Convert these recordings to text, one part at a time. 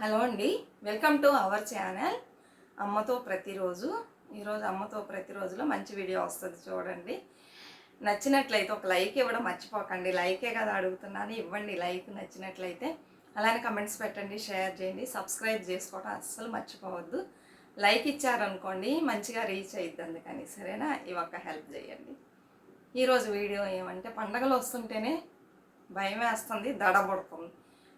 Hello అండి. Welcome to our channel. అమ్మతో ప్రతిరోజు ఈరోజు అమ్మతో ప్రతిరోజులో మంచి వీడియో వస్తుంది చూడండి. నచ్చినట్లయితే ఒక లైక్ ఇవ్వడం మర్చిపోకండి. లైకే కదా అడుగుతున్నాను. ఇవ్వండి లైక్ నచ్చినట్లయితే అలానే కమెంట్స్ పెట్టండి షేర్ చేయండి సబ్స్క్రైబ్ చేసుకోవడం అస్సలు మర్చిపోవద్దు. లైక్ ఇచ్చారనుకోండి మంచిగా రీచ్ అయ్యిద్ది అందుకని. సరేనా? ఇవి ఒక హెల్ప్ చేయండి. ఈరోజు వీడియో ఏమంటే పండగలు వస్తుంటేనే భయం వేస్తుంది దడబడుతుంది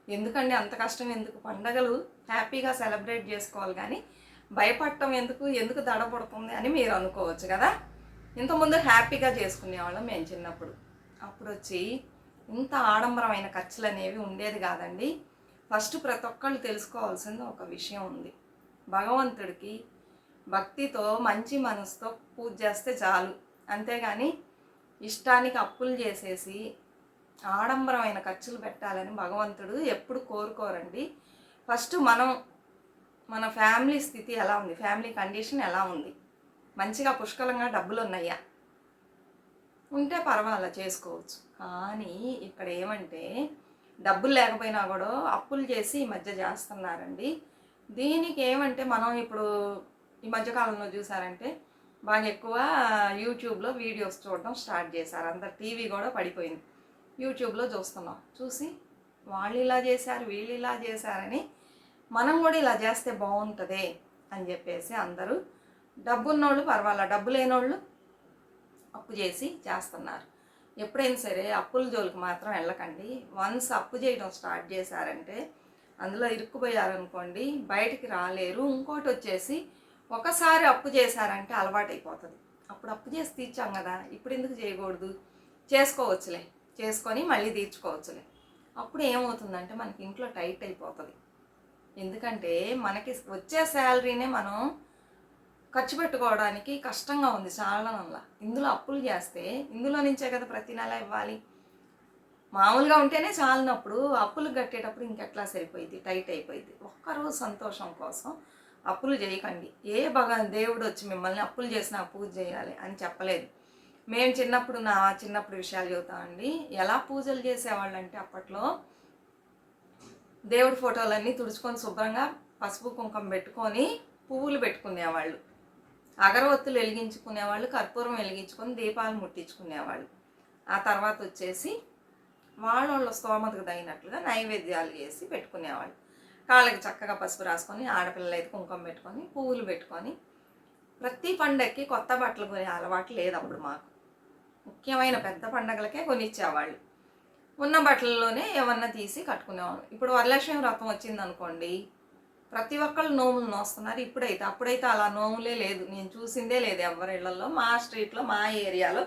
ఎందుకండి అంత కష్టం ఎందుకు? పండగలు హ్యాపీగా సెలబ్రేట్ చేసుకోవాలి కానీ భయపడటం ఎందుకు? ఎందుకు దడబడుతుంది అని మీరు అనుకోవచ్చు కదా? ఇంతకుముందు హ్యాపీగా చేసుకునేవాళ్ళం మేము చిన్నప్పుడు. అప్పుడు వచ్చి ఇంత ఆడంబరమైన ఖర్చులు అనేవి ఉండేది కాదండి. ఫస్ట్ ప్రతి ఒక్కళ్ళు తెలుసుకోవాల్సింది ఒక విషయం ఉంది. భగవంతుడికి భక్తితో మంచి మనసుతో పూజ చేస్తే చాలు. అంతేగాని ఇష్టానికి అప్పులు చేసేసి ఆడంబరమైన ఖర్చులు పెట్టాలని భగవంతుడు ఎప్పుడు కోరుకోరండి. ఫస్ట్ మనం మన ఫ్యామిలీ స్థితి ఎలా ఉంది? ఫ్యామిలీ కండిషన్ ఎలా ఉంది? మంచిగా పుష్కలంగా డబ్బులు ఉన్నాయా ఉంటే పర్వాలా చేసుకోవచ్చు. కానీ ఇక్కడ ఏమంటే డబ్బులు లేకపోయినా కూడా అప్పులు చేసి ఈ మధ్య చేస్తున్నారండి. దీనికి ఏమంటే మనం ఇప్పుడు ఈ మధ్యకాలంలో చూసారంటే బాగా ఎక్కువ యూట్యూబ్లో వీడియోస్ చూడడం స్టార్ట్ చేశారు. అందరు టీవీ కూడా పడిపోయింది. యూట్యూబ్లో చూస్తున్నాం. చూసి వాళ్ళు ఇలా చేశారు వీళ్ళు ఇలా చేశారని మనం కూడా ఇలా చేస్తే బాగుంటుంది అని చెప్పేసి అందరూ డబ్బున్నోళ్ళు పర్వాలా డబ్బు లేనోళ్ళు అప్పు చేసి చేస్తున్నారు. ఎప్పుడైనా సరే అప్పుల జోలికి మాత్రం వెళ్ళకండి. వన్స్ అప్పు చేయడం స్టార్ట్ చేశారంటే అందులో ఇరుక్కుపోయారనుకోండి బయటికి రాలేరు. ఇంకోటి వచ్చేసి ఒకసారి అప్పు చేశారంటే అలవాటైపోతుంది. అప్పుడు అప్పు చేసి తీర్చాం కదా ఇప్పుడు ఎందుకు చేయకూడదు? చేసుకోవచ్చులే. చేసుకొని మళ్ళీ తీర్చుకోవచ్చులే. అప్పుడు ఏమవుతుందంటే మనకి ఇంట్లో టైట్ అయిపోతుంది. ఎందుకంటే మనకి వచ్చే శాలరీనే మనం ఖర్చు పెట్టుకోవడానికి కష్టంగా ఉంది చాలా వల్ల ఇందులో అప్పులు చేస్తే ఇందులో నుంచే కదా ప్రతి నెల ఇవ్వాలి. మామూలుగా ఉంటేనే చాలినప్పుడు అప్పులు కట్టేటప్పుడు ఇంకెట్లా సరిపోయింది టైట్ అయిపోయింది ఒక్కరోజు సంతోషం కోసం అప్పులు చేయకండి. ఏ భగవాన్ దేవుడు వచ్చి మిమ్మల్ని అప్పులు చేసినా పూజ చేయాలి అని చెప్పలేదు. మేము చిన్నప్పుడు నా చిన్నప్పుడు విషయాలు చెబుతామండి ఎలా పూజలు చేసేవాళ్ళు అంటే అప్పట్లో దేవుడి ఫోటోలన్నీ తుడుచుకొని శుభ్రంగా పసుపు కుంకం పెట్టుకొని పువ్వులు పెట్టుకునేవాళ్ళు. అగరవత్తులు వెలిగించుకునేవాళ్ళు కర్పూరం వెలిగించుకొని దీపాలు ముట్టించుకునేవాళ్ళు. ఆ తర్వాత వచ్చేసి వాళ్ళ వాళ్ళ స్తోమతకు తగినట్లుగా నైవేద్యాలు చేసి పెట్టుకునేవాళ్ళు. కాళ్ళకి చక్కగా పసుపు రాసుకొని ఆడపిల్లలు అయితే కుంకుమ పెట్టుకొని పువ్వులు పెట్టుకొని ప్రతి పండక్కి కొత్త బట్టలు కొనే అలవాటు లేదు అప్పుడు మాకు. ముఖ్యమైన పెద్ద పండగలకే కొనిచ్చేవాళ్ళు. ఉన్న బట్టల్లోనే ఏమన్నా తీసి కట్టుకునేవాళ్ళు. ఇప్పుడు వరలక్ష్మి వ్రతం వచ్చింది అనుకోండి ప్రతి ఒక్కళ్ళు నోములు నోస్తున్నారు ఇప్పుడైతే. అప్పుడైతే అలా నోములే లేదు. నేను చూసిందే లేదు ఎవరి ఇళ్ళలో మా స్ట్రీట్లో మా ఏరియాలో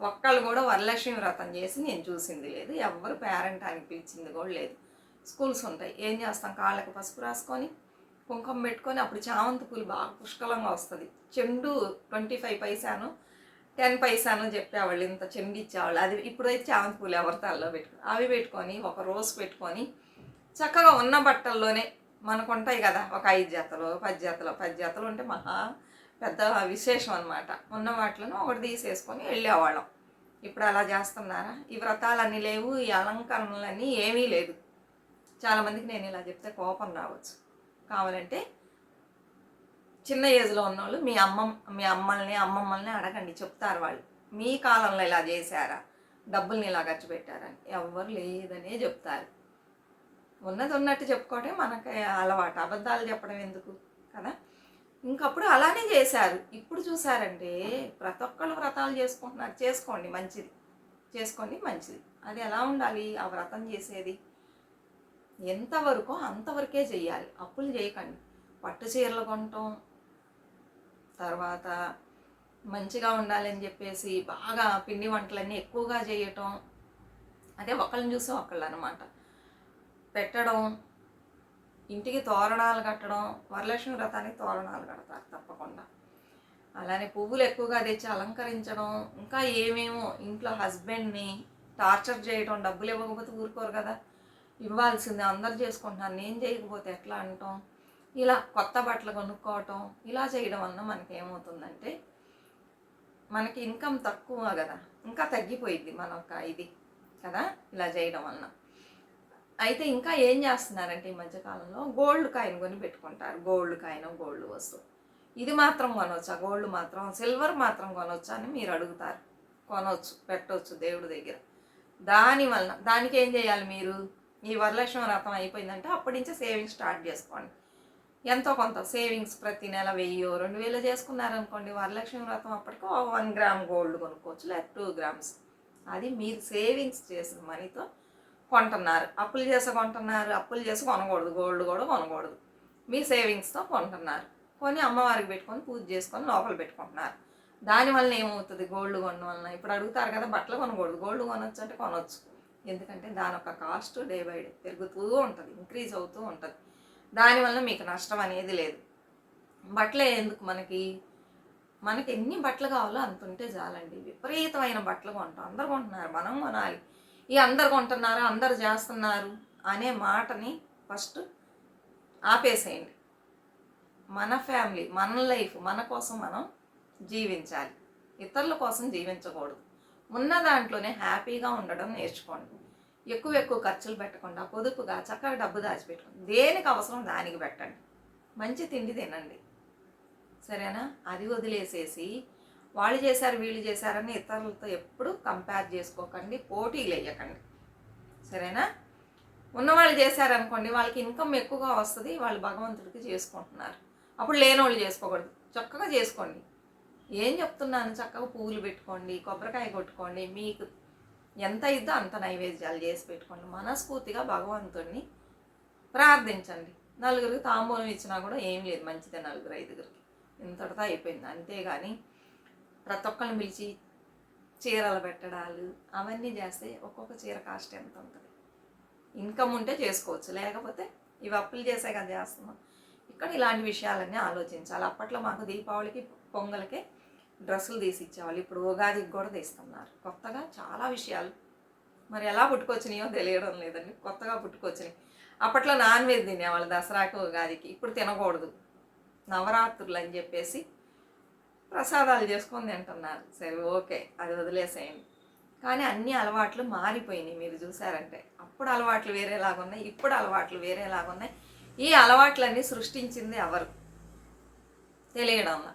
ఒక్కళ్ళు కూడా వరలక్ష్మి వ్రతం చేసి నేను చూసింది లేదు. ఎవరు పేరెంట్ అని పిలిచింది కూడా లేదు. స్కూల్స్ ఉంటాయి. ఏం చేస్తాం? కాళ్ళకి పసుపు రాసుకొని కుంకుమ పెట్టుకొని అప్పుడు చామంతి పూలు బాగా పుష్కలంగా వస్తుంది. చెండు ట్వంటీ ఫైవ్ పైసాను. టెన్ పైసాను చెప్పేవాళ్ళు ఇంత చెండు ఇచ్చేవాళ్ళు అది ఇప్పుడైతే చామంతి పూలు ఎవరి తలలో పెట్టుకుని అవి పెట్టుకొని ఒక రోజు పెట్టుకొని చక్కగా ఉన్న బట్టల్లోనే మనకు ఉంటాయి కదా ఒక ఐదు జతలు పది జతలు పది జతలు ఉంటే మహా పెద్ద విశేషం అనమాట ఉన్న వాటిలను ఒకటి తీసేసుకొని వెళ్ళేవాళ్ళం. ఇప్పుడు అలా చేస్తున్నారా? ఈ వ్రతాలన్నీ లేవు ఈ అలంకరణలన్నీ ఏమీ లేదు. చాలామందికి నేను ఇలా చెప్తే కోపం రావచ్చు. కావాలంటే చిన్న ఏజ్లో ఉన్నవాళ్ళు మీ అమ్మ మీ అమ్మల్ని అమ్మమ్మల్ని అడగండి చెప్తారు వాళ్ళు. మీ కాలంలో ఇలా చేశారా? డబ్బుల్ని ఇలా ఖర్చు పెట్టారని. ఎవ్వరు లేదనే చెప్తారు. ఉన్నది ఉన్నట్టు చెప్పుకోవటం మనకి అలవాటు. అబద్ధాలు చెప్పడం ఎందుకు? కదా? ఇంకప్పుడు అలానే చేశారు. ఇప్పుడు చూసారంటే ప్రతి ఒక్కళ్ళు వ్రతాలు చేసుకుంటున్నారు. చేసుకోండి మంచిది. చేసుకోండి మంచిది. అది ఎలా ఉండాలి? ఆ వ్రతం చేసేది? ఎంతవరకు అంతవరకే చేయాలి. అప్పులు చేయకండి. పట్టు చీరలు కొనటం తర్వాత మంచిగా ఉండాలని చెప్పేసి బాగా పిండి వంటలన్నీ ఎక్కువగా చేయటం. అదే ఒకళ్ళని చూసి ఒకళ్ళు అనమాట పెట్టడం ఇంటికి తోరణాలు కట్టడం వరలక్ష్మి వ్రతానికి తోరణాలు కడతారు తప్పకుండా. అలానే పువ్వులు ఎక్కువగా తెచ్చి అలంకరించడం ఇంకా ఏమేమో ఇంట్లో హస్బెండ్ని టార్చర్ చేయడం డబ్బులు ఇవ్వకపోతే ఊరుకోరు కదా. ఇవ్వాల్సిందే అందరు చేసుకుంటున్నారు నేను చేయకపోతే ఎట్లా అంటాం? ఇలా కొత్త బట్టలు కొనుక్కోవటం ఇలా చేయడం వల్ల మనకి ఏమవుతుందంటే మనకి ఇన్కమ్ తక్కువ కదా ఇంకా తగ్గిపోయింది మన ఒక ఇది కదా ఇలా చేయడం వలన అయితే ఇంకా ఏం చేస్తున్నారంటే ఈ మధ్యకాలంలో గోల్డ్ కాయిన్ కొని పెట్టుకుంటారు. గోల్డ్ కాయిన్ గోల్డ్ వస్తువు. ఇది మాత్రం కొనవచ్చా గోల్డ్ మాత్రం సిల్వర్ మాత్రం కొనవచ్చా అని మీరు అడుగుతారు. కొనవచ్చు పెట్టవచ్చు దేవుడి దగ్గర. దాని వలన దానికి ఏం చేయాలి మీరు? ఈ వరలక్ష్మి వ్రతం అయిపోయిందంటే అప్పటి నుంచే సేవింగ్స్ స్టార్ట్ చేసుకోండి. ఎంతో కొంత సేవింగ్స్ ప్రతి నెల వెయ్యో రెండు వేలు చేసుకున్నారనుకోండి వరలక్ష్మి వ్రతం అప్పటికి వన్ గ్రామ్ గోల్డ్ కొనుక్కోవచ్చు లేదా టూ గ్రామ్స్. అది మీరు సేవింగ్స్ చేసిన మనీతో కొంటున్నారు. అప్పులు చేసి కొంటున్నారు అప్పులు చేసి కొనకూడదు గోల్డ్ కూడా కొనకూడదు. మీ సేవింగ్స్తో కొంటున్నారు. కొని అమ్మవారికి పెట్టుకొని పూజ చేసుకొని లోపల పెట్టుకుంటున్నారు. దానివల్ల ఏమవుతుంది? గోల్డ్ కొనడం వలన. ఇప్పుడు అడుగుతారు కదా బట్టలు కొనకూడదు గోల్డ్ కొనొచ్చు అంటే కొనొచ్చు. ఎందుకంటే దాని యొక్క కాస్ట్ డే బై డే పెరుగుతూ ఉంటుంది ఇంక్రీజ్ అవుతూ ఉంటుంది. దానివల్ల మీకు నష్టం అనేది లేదు. బట్టలే ఎందుకు మనకి? మనకి ఎన్ని బట్టలు కావాలో అంత ఉంటే చాలండి. విపరీతమైన బట్టలు కొంటాం. అందరు కొంటున్నారు. మనం కొనాలి. ఈ అందరు కొంటున్నారు అందరు చేస్తున్నారు అనే మాటని ఫస్ట్ ఆపేసేయండి. మన ఫ్యామిలీ మన లైఫ్ మన కోసం మనం జీవించాలి. ఇతరుల కోసం జీవించకూడదు. ఉన్న దాంట్లోనే హ్యాపీగా ఉండడం నేర్చుకోండి. ఎక్కువ ఎక్కువ ఖర్చులు పెట్టకుండా పొదుపుగా చక్కగా డబ్బు దాచిపెట్టుకోండి దేనికి అవసరం దానికి పెట్టండి. మంచి తిండి తినండి. సరేనా? అది వదిలేసేసి వాళ్ళు చేశారు వీళ్ళు చేశారని ఇతరులతో ఎప్పుడు కంపేర్ చేసుకోకండి పోటీలు వేయకండి. సరేనా? ఉన్నవాళ్ళు చేశారనుకోండి వాళ్ళకి ఇన్కమ్ ఎక్కువగా వస్తుంది వాళ్ళు భగవంతుడికి చేసుకుంటున్నారు. అప్పుడు లేనోళ్ళు చేసుకోకూడదు. చక్కగా చేసుకోండి. ఏం చెప్తున్నాను? చక్కగా పువ్వులు పెట్టుకోండి కొబ్బరికాయ కొట్టుకోండి మీకు ఎంత ఇద్దో అంత నైవేద్యాలు చేసి పెట్టుకోండి. మనస్ఫూర్తిగా భగవంతుడిని ప్రార్థించండి. నలుగురికి తాంబూలం ఇచ్చినా కూడా ఏం లేదు మంచిదే నలుగురు ఐదుగురికి. ఇంతటితో అయిపోయింది. అంతేగాని ప్రతి ఒక్కరిని పిలిచి చీరలు పెట్టడాలు అవన్నీ చేస్తే ఒక్కొక్క చీర కాస్ట్ ఎంత ఉంటుంది? ఇన్కమ్ ఉంటే చేసుకోవచ్చు. లేకపోతే ఇవి అప్పులు చేసే కదా చేస్తున్నాం. ఇక్కడ ఇలాంటి విషయాలన్నీ ఆలోచించాలి. అప్పట్లో మాకు దీపావళికి పొంగల్కి డ్రెస్సులు తీసి ఇచ్చేవాళ్ళు. ఇప్పుడు ఉగాదికి కూడా తీస్తున్నారు. కొత్తగా చాలా విషయాలు. మరి ఎలా పుట్టుకొచ్చినాయో తెలియడం లేదండి. కొత్తగా పుట్టుకొచ్చినాయి. అప్పట్లో నాన్ వెజ్ తినేవాళ్ళు దసరాకి ఉగాదికి. ఇప్పుడు తినకూడదు. నవరాత్రులు అని చెప్పేసి ప్రసాదాలు చేసుకొని తింటున్నారు. సరే ఓకే. అది వదిలేసేయండి. కానీ అన్ని అలవాట్లు మారిపోయినాయి మీరు చూసారంటే అప్పుడు అలవాట్లు వేరేలాగా ఉన్నాయి. ఇప్పుడు అలవాట్లు వేరేలాగా ఉన్నాయి. ఈ అలవాట్లన్నీ సృష్టించింది ఎవరు? తెలియడంలా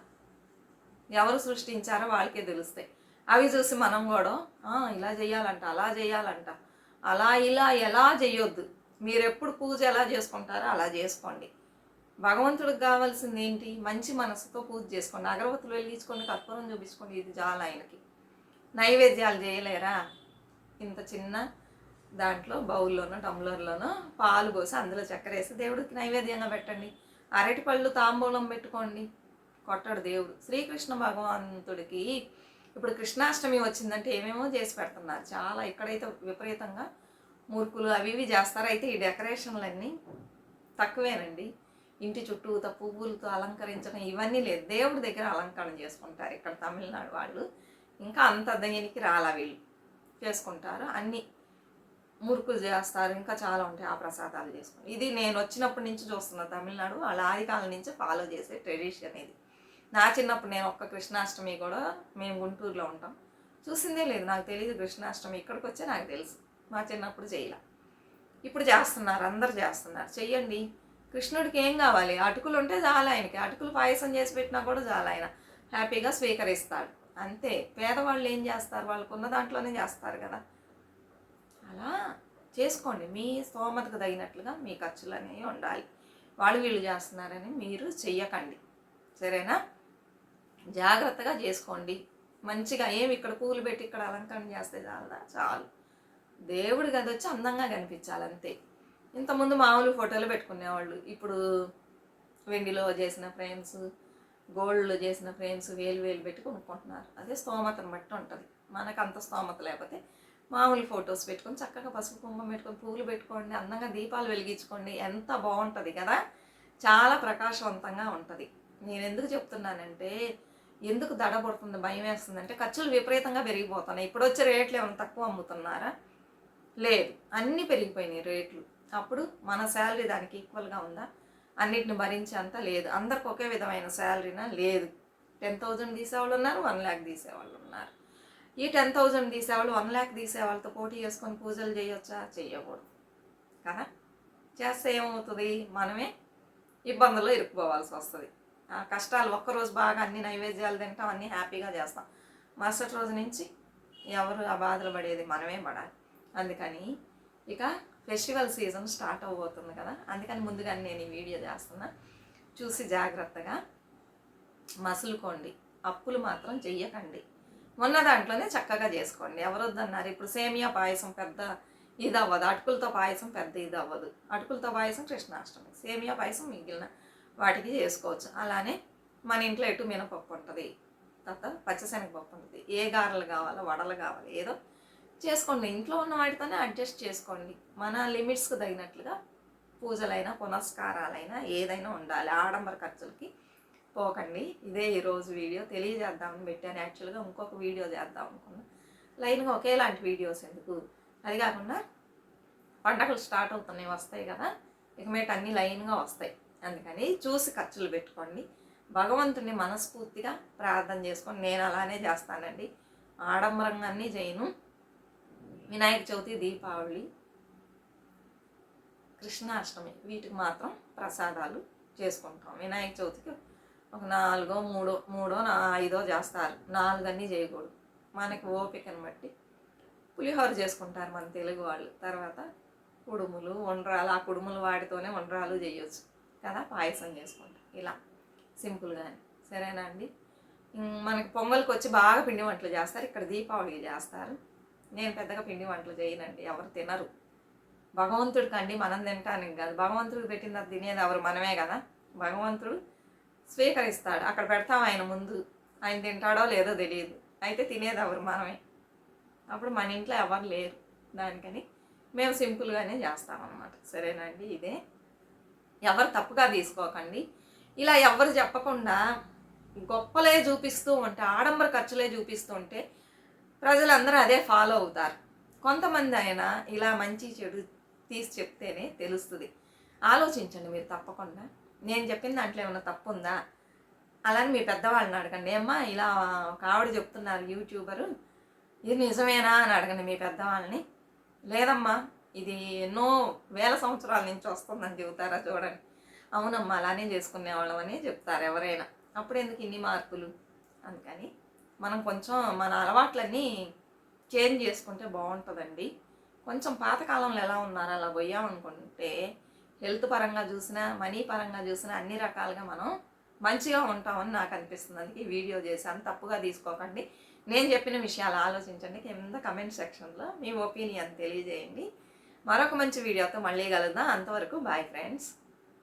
ఎవరు సృష్టించారో వాళ్ళకే తెలుస్తాయి. అవి చూసి మనం కూడా ఇలా చేయాలంట అలా చేయాలంట. అలా ఇలా ఎలా చేయొద్దు. మీరు ఎప్పుడు పూజ ఎలా చేసుకుంటారో అలా చేసుకోండి. భగవంతుడికి కావాల్సింది ఏంటి? మంచి మనసుతో పూజ చేసుకోండి. అగరబత్తులు వెలిగించుకోండి కర్పూరం చూపించుకోండి ఇది చాలా ఆయనకి. నైవేద్యాలు చేయలేరా? ఇంత చిన్న దాంట్లో బౌల్లోనో టంబ్లర్లోనో పాలు పోసి అందులో చక్కెర వేసి దేవుడికి నైవేద్యంగా పెట్టండి. అరటిపళ్ళు తాంబూలం పెట్టుకోండి. కొట్టడు దేవుడు. శ్రీకృష్ణ భగవంతుడికి ఇప్పుడు కృష్ణాష్టమి వచ్చిందంటే ఏమేమో చేసి పెడుతున్నారు. చాలా ఇక్కడైతే విపరీతంగా మురుకులు అవి ఇవి చేస్తారు. అయితే ఈ డెకరేషన్లన్నీ తక్కువేనండి. ఇంటి చుట్టూత పువ్వులతో అలంకరించడం ఇవన్నీ లేదు. దేవుడి దగ్గర అలంకరణ చేసుకుంటారు ఇక్కడ తమిళనాడు వాళ్ళు. ఇంకా అంత దేనికి రాలా వీళ్ళు. చేసుకుంటారు. అన్నీ మురుకులు చేస్తారు. ఇంకా చాలా ఉంటాయి ఆ ప్రసాదాలు చేసుకుంటారు. ఇది నేను వచ్చినప్పటి నుంచి చూస్తున్నా తమిళనాడు. వాళ్ళ ఆదికాలం నుంచి ఫాలో చేసే ట్రెడిషన్ ఇది. నా చిన్నప్పుడు నేను ఒక్క కృష్ణాష్టమి కూడా మేము గుంటూరులో ఉంటాం. చూసిందే లేదు నాకు తెలియదు కృష్ణాష్టమి ఇక్కడికి వచ్చే నాకు తెలుసు. మా చిన్నప్పుడు చేయలే. ఇప్పుడు చేస్తున్నారు అందరు చేస్తున్నారు. చెయ్యండి. కృష్ణుడికి ఏం కావాలి? అటుకులు ఉంటే చాలా ఆయనకి. అటుకులు పాయసం చేసి పెట్టినా కూడా చాలా ఆయన. హ్యాపీగా స్వీకరిస్తాడు. అంతే. పేదవాళ్ళు ఏం చేస్తారు? వాళ్ళకు ఉన్న దాంట్లోనే చేస్తారు కదా. అలా చేసుకోండి. మీ స్తోమతకు తగినట్లుగా మీ ఖర్చులు అనేవి ఉండాలి. వాళ్ళు వీళ్ళు చేస్తున్నారని మీరు చెయ్యకండి. సరేనా? జాగ్రత్తగా చేసుకోండి. మంచిగా ఏమి ఇక్కడ పూలు పెట్టి ఇక్కడ అలంకరణ చేస్తే చాలా చాలు. దేవుడి గది వచ్చి అందంగా కనిపించాలి అంతే ఇంతకుముందు మామూలు ఫోటోలు పెట్టుకునేవాళ్ళు. ఇప్పుడు వెండిలో చేసిన ఫ్రేమ్స్ గోల్డ్లో చేసిన ఫ్రేమ్స్ వేలు వేలు పెట్టి కొనుక్కుంటున్నారు. అదే స్తోమతను బట్టి ఉంటుంది. మనకు అంత స్తోమత లేకపోతే మామూలు ఫొటోస్ పెట్టుకొని చక్కగా పసుపు కుంకుమ పెట్టుకొని పూలు పెట్టుకోండి అందంగా దీపాలు వెలిగించుకోండి. ఎంత బాగుంటుంది కదా? చాలా ప్రకాశవంతంగా ఉంటుంది. నేను ఎందుకు చెప్తున్నానంటే ఎందుకు దడ పడుతుంది వేస్తుంది అంటే ఖర్చులు విపరీతంగా పెరిగిపోతున్నాయి. ఇప్పుడు వచ్చే రేట్లు ఏమైనా తక్కువ అమ్ముతున్నారా? లేదు. అన్నీ పెరిగిపోయినాయి రేట్లు. అప్పుడు మన శాలరీ దానికి ఈక్వల్గా ఉందా? అన్నిటిని భరించేంత లేదు. అందరికి ఒకే విధమైన శాలరీనా? లేదు. టెన్ థౌజండ్ తీసేవాళ్ళు ఉన్నారు వన్ ల్యాక్ తీసేవాళ్ళు ఉన్నారు ఈ టెన్ థౌజండ్ తీసేవాళ్ళు వన్ ల్యాక్ తీసేవాళ్ళతో పోటీ చేసుకొని పూజలు చేయొచ్చా? చేయకూడదు కదా? చేస్తే ఏమవుతుంది? మనమే ఇబ్బందుల్లో ఇరుక్కుపోవాల్సి వస్తుంది. కష్టాలు ఒక్కరోజు బాగా అన్ని నైవేద్యాలు తింటాం అన్నీ హ్యాపీగా చేస్తాం. మరుసటి రోజు నుంచి ఎవరు ఆ బాధలు పడేది మనమే పడాలి. అందుకని ఇక ఫెస్టివల్ సీజన్ స్టార్ట్ అవబోతుంది కదా అందుకని ముందుగా నేను ఈ వీడియో చేస్తున్నా. చూసి జాగ్రత్తగా మసులుకోండి. అప్పులు మాత్రం చెయ్యకండి. ఉన్న దాంట్లోనే చక్కగా చేసుకోండి. ఎవరొద్దన్నారు ఇప్పుడు సేమియా పాయసం పెద్ద ఇది అవ్వదు అటుకులతో పాయసం పెద్ద ఇది అవ్వదు అటుకులతో పాయసం కృష్ణాష్టమి సేమియా పాయసం మిగిలిన వాటికి చేసుకోవచ్చు. అలానే మన ఇంట్లో ఎటు మినపప్పు ఉంటుంది తర్వాత పచ్చశనగపప్పు ఉంటుంది. ఏ గారెలు కావాలో వడలు కావాలి ఏదో చేసుకోండి. ఇంట్లో ఉన్న వాటితోనే అడ్జస్ట్ చేసుకోండి. మన లిమిట్స్కి తగినట్లుగా పూజలైనా పునస్కారాలైనా ఏదైనా ఉండాలి. ఆడంబర ఖర్చులకి పోకండి. ఇదే ఈరోజు వీడియో. తెలియజేద్దామని పెట్టాను. యాక్చువల్గా ఇంకొక వీడియో చేద్దాం అనుకున్నాను లైన్గా ఒకేలాంటి వీడియోస్ ఎందుకు? అది కాకుండా పండగలు స్టార్ట్ అవుతున్నాయి వస్తాయి కదా. ఇక మీట అన్ని లైన్గా వస్తాయి. అందుకని చూసి ఖర్చులు పెట్టుకోండి. భగవంతుని మనస్ఫూర్తిగా ప్రార్థన చేసుకొని నేను అలానే చేస్తానండి. ఆడంబరంగా అన్నీ చేయను వినాయక చవితి దీపావళి కృష్ణాష్టమి వీటికి మాత్రం ప్రసాదాలు చేసుకుంటాం. వినాయక చవితికి ఒక నాలుగో మూడో మూడో నా ఐదో చేస్తారు. నాలుగన్నీ చేయకూడదు. మనకి ఓపికను బట్టి పులిహోర చేసుకుంటారు మన తెలుగు వాళ్ళు. తర్వాత కుడుములు వండ్రాలు ఆ కుడుములు వాటితోనే వండ్రాలు చేయొచ్చు. కదా? పాయసం చేసుకుంటాం. ఇలా. సింపుల్గానే సరేనా అండి? మనకి పొంగల్కి వచ్చి బాగా పిండి వంటలు చేస్తారు. ఇక్కడ దీపావళికి చేస్తారు. నేను పెద్దగా పిండి వంటలు చేయనండి. ఎవరు తినరు. భగవంతుడికి అండి మనం తింటానికి కాదు. భగవంతుడికి పెట్టిన తినేది ఎవరు? మనమే కదా? భగవంతుడు స్వీకరిస్తాడు. అక్కడ పెడతాం ఆయన ముందు. ఆయన తింటాడో లేదో తెలియదు. అయితే తినేది ఎవరు? మనమే. అప్పుడు మన ఇంట్లో ఎవరు లేరు. దానికని మేము సింపుల్గానే చేస్తామన్నమాట. సరేనండి ఇదే. ఎవరు తప్పుగా తీసుకోకండి. ఇలా ఎవరు చెప్పకుండా గొప్పలే చూపిస్తూ ఉంటే ఆడంబర ఖర్చులే చూపిస్తూ ఉంటే ప్రజలందరూ అదే ఫాలో అవుతారు. కొంతమంది అయినా ఇలా మంచి చెడు తీసి చెప్తేనే తెలుస్తుంది. ఆలోచించండి మీరు తప్పకుండా. నేను చెప్పిన దాంట్లో ఏమైనా తప్పు ఉందా అలానే మీ పెద్దవాళ్ళని అడగండి. ఏమ్మా ఇలా ఒక ఆవిడ చెప్తున్నారు యూట్యూబరు. ఇది నిజమేనా అని అడగండి మీ పెద్దవాళ్ళని. లేదమ్మా ఇది ఎన్నో వేల సంవత్సరాల నుంచి వస్తుందని చెబుతారా చూడండి. అవునమ్మా అలానే చేసుకునేవాళ్ళం అని చెప్తారు ఎవరైనా. అప్పుడు ఎందుకు ఇన్ని మార్పులు? అందుకని మనం కొంచెం మన అలవాట్లన్నీ చేంజ్ చేసుకుంటే బాగుంటుందండి. కొంచెం పాతకాలంలో ఎలా ఉన్నారో? అలా పోయామనుకుంటే హెల్త్ పరంగా చూసినా మనీ పరంగా చూసినా అన్ని రకాలుగా మనం మంచిగా ఉంటామని నాకు అనిపిస్తుంది. అందుకే ఈ వీడియో చేశాను. తప్పుగా తీసుకోకండి. నేను చెప్పిన విషయాలు ఆలోచించండి. కింద కమెంట్ సెక్షన్లో మీ ఒపీనియన్ తెలియజేయండి. మరొక మంచి వీడియోతో మళ్ళీ కలుద్దాం. అంతవరకు బాయ్ ఫ్రెండ్స్.